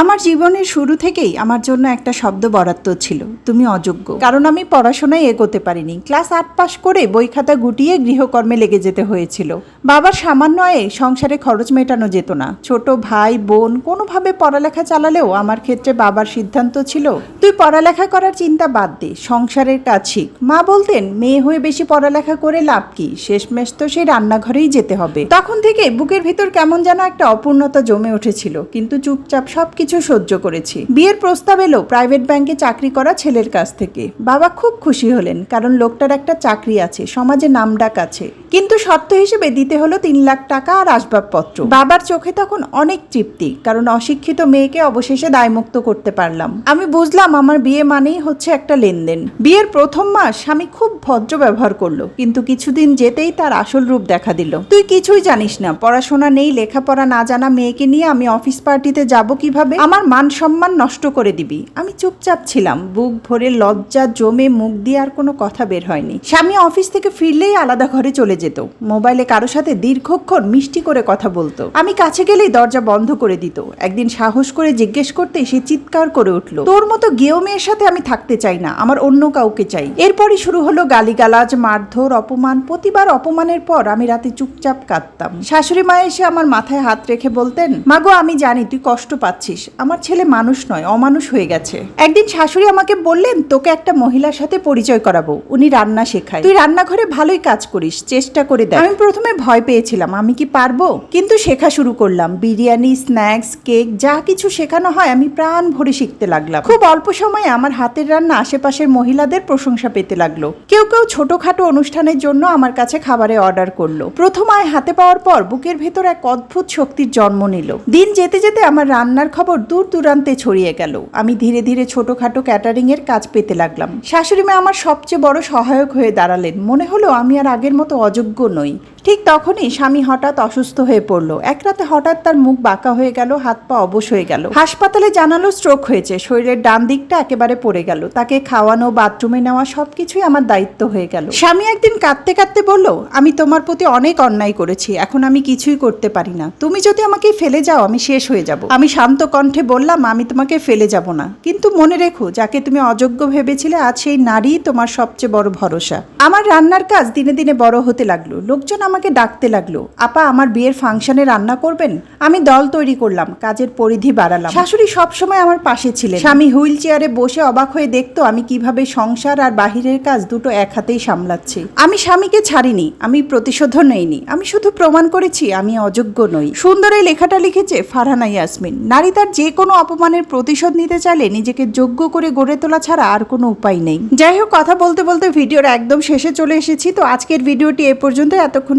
আমার জীবনের শুরু থেকেই আমার জন্য একটা শব্দ বরাদ্দ ছিল, তুমি অযোগ্য। কারণ আমি পড়াশোনায় এগোতে পারিনি। ক্লাস আট পাস করে বই খাতা গুটিয়ে গৃহকর্মে লেগে যেতে হয়েছিল। বাবার সামান্য আয়ে সংসারে খরচ মেটানো যেত না। ছোট ভাই, বোন, কোনোভাবে পড়ালেখা চালালেও আমার ক্ষেত্রে বাবার সিদ্ধান্ত ছিল, তুই পড়ালেখা করার চিন্তা বাদ দে, সংসারের কাজ শিখ। মা বলতেন, মেয়ে হয়ে বেশি পড়ালেখা করে লাভ কি? শেষমেশ তো সেই রান্নাঘরেই যেতে হবে। তখন থেকে বুকের ভিতর কেমন যেন একটা অপূর্ণতা জমে উঠেছিল, কিন্তু চুপচাপ সবকিছু সহ্য করেছি। বিয়ের প্রস্তাব এলো প্রাইভেট ব্যাংকে চাকরি করা ছেলের কাছ থেকে। বাবা খুব খুশি হলেন, কারণ লোকটার একটা চাকরি আছে, সমাজে নামডাক আছে। কিন্তু শর্ত হিসেবে দিতে হলো তিন লাখ টাকা আর আসবাবপত্র। বাবার চোখে তখন অনেক তৃপ্তি, কারণ অশিক্ষিত মেয়েকে অবশেষে দায়মুক্ত করতে পারলাম। আমি বুঝলাম আমার বিয়ে মানেই হচ্ছে একটা লেনদেন। বিয়ের প্রথম মাস স্বামী খুব ভদ্র ব্যবহার করল, কিন্তু কিছুদিন যেতেই তার আসল রূপ দেখা দিল। তুই কিছুই জানিস না, পড়াশোনা নেই, লেখাপড়া না জানা মেয়েকে নিয়ে আমি অফিস পার্টিতে যাব কীভাবে? আমার মান সম্মান নষ্ট করে দিবি। আমি চুপচাপ ছিলাম, বুক ভরে লজ্জা, জমে মুখ দিয়ে আর কোনো কথা বের হয়নি। স্বামী অফিস থেকে ফিরলেই আলাদা ঘরে চলে যেত। মোবাইলে কারও সাথে দীর্ঘক্ষণ মিষ্টি করে কথা বলতো। আমি কাছে গেলেই দরজা বন্ধ করে দিত। একদিন সাহস করে জিজ্ঞেস করতে সে চিৎকার করে উঠল, তোর মতো গেও মেয়ের সাথে আমি থাকতে চাই না, আমার অন্য কাউকে চাই। এরপরই শুরু হলো গালিগালাজ, মারধর, অপমান, প্রতিবার অপমানের পর আমি রাতে চুপচাপ কাঁদতাম। শাশুড়ি মা এসে আমার মাথায় হাত রেখে বলতেন মাগো আমি জানি তুই কষ্ট পাচ্ছিস, আমার ছেলে মানুষ নয়, অমানুষ হয়ে গেছে। একদিন শাশুড়ি আমাকে বললেন, তোকে একটা মহিলার সাথে পরিচয় করাবো, উনি রান্না শেখায়। তুই রান্নাঘরে ভালোই কাজ করিস, চেষ্টা করে দেখ। আমি প্রথমে ভয় পেয়েছিলাম, আমি কি পারব? কিন্তু শেখা শুরু করলাম। বিরিয়ানি, স্ন্যাক্স, কেক, যা কিছু শেখানো হয় আমি প্রাণ ভরে শিখতে লাগলাম। খুব অল্প সময়ে আমার হাতের রান্না আশেপাশের মহিলাদের প্রশংসা পেতে লাগল। কেউ কেউ ছোটখাটো অনুষ্ঠানের জন্য আমার কাছে খাবারে অর্ডার করল। প্রথম আয় হাতে পাওয়ার পর বুকের ভেতর এক অদ্ভুত শক্তির জন্ম নিল। দিন যেতে যেতে আমার রান্নার খবর দূর দূরান্তে ছড়িয়ে গেল। আমি ধীরে ধীরে ছোটখাটো ক্যাটারিং এর কাজ পেতে লাগলাম। শাশুড়ি মা আমার সবচেয়ে বড় সহায়ক হয়ে দাঁড়ালেন। মনে হলো আমি আর আগের মতো অযোগ্য নই। ঠিক তখনই স্বামী হঠাৎ অসুস্থ হয়ে পড়ল। এক রাতে হঠাৎ তার মুখ বাঁকা হয়ে গেল, হাত পা অবশ হয়ে গেল। হাসপাতালে জানালো স্ট্রোক হয়েছে, শরীরের ডান দিকটা একেবারে পড়ে গেল। তাকে খাওয়ানো, বাথরুমে নেওয়া সবকিছুই আমার দায়িত্ব হয়ে গেল। স্বামী একদিন কাঁদতে কাঁদতে বলল, আমি তোমার প্রতি অনেক অন্যায় করেছি, এখন আমি কিছুই করতে পারি না। তুমি যদি আমাকে ফেলে যাও, আমি শেষ হয়ে যাব আমি শান্ত কণ্ঠে বললাম, আমি তোমাকে ফেলে যাব না। কিন্তু মনে রেখো, যাকে তুমি অযোগ্য ভেবেছিলে, আজ সেই নারী তোমার সবচেয়ে বড় ভরসা। আমার রান্নার কাজ দিনে দিনে বড় হতে লাগল। লোকজন আমাকে ডাকতে লাগল, আপা, আমার বিয়ের ফাংশনে রান্না করবেন? আমি দল তৈরি করলাম, কাজের পরিধি বাড়ালাম। শাশুড়ি সবসময় আমার পাশে ছিলেন। স্বামী হুইল চেয়ারে বসে অবাক হয়ে দেখতো আমি কীভাবে সংসার আর বাহিরের কাজ দুটো এক হাতেই সামলাচ্ছি। আমি স্বামীকে ছাড়িনি, আমি প্রতিশোধও নেইনি, আমি শুধু প্রমাণ করেছি আমি অযোগ্য নই। সুন্দর এই লেখাটা লিখেছে ফারহানা ইয়াসমিন। নারী তার যে কোনো অপমানের প্রতিশোধ নিতে চাইলে নিজেকে যোগ্য করে গড়ে তোলা ছাড়া আর কোনো উপায় নেই। যাই হোক, কথা বলতে বলতে ভিডিওর একদম শেষে চলে এসেছি, তো আজকের ভিডিওটি এ পর্যন্ত এতক্ষণ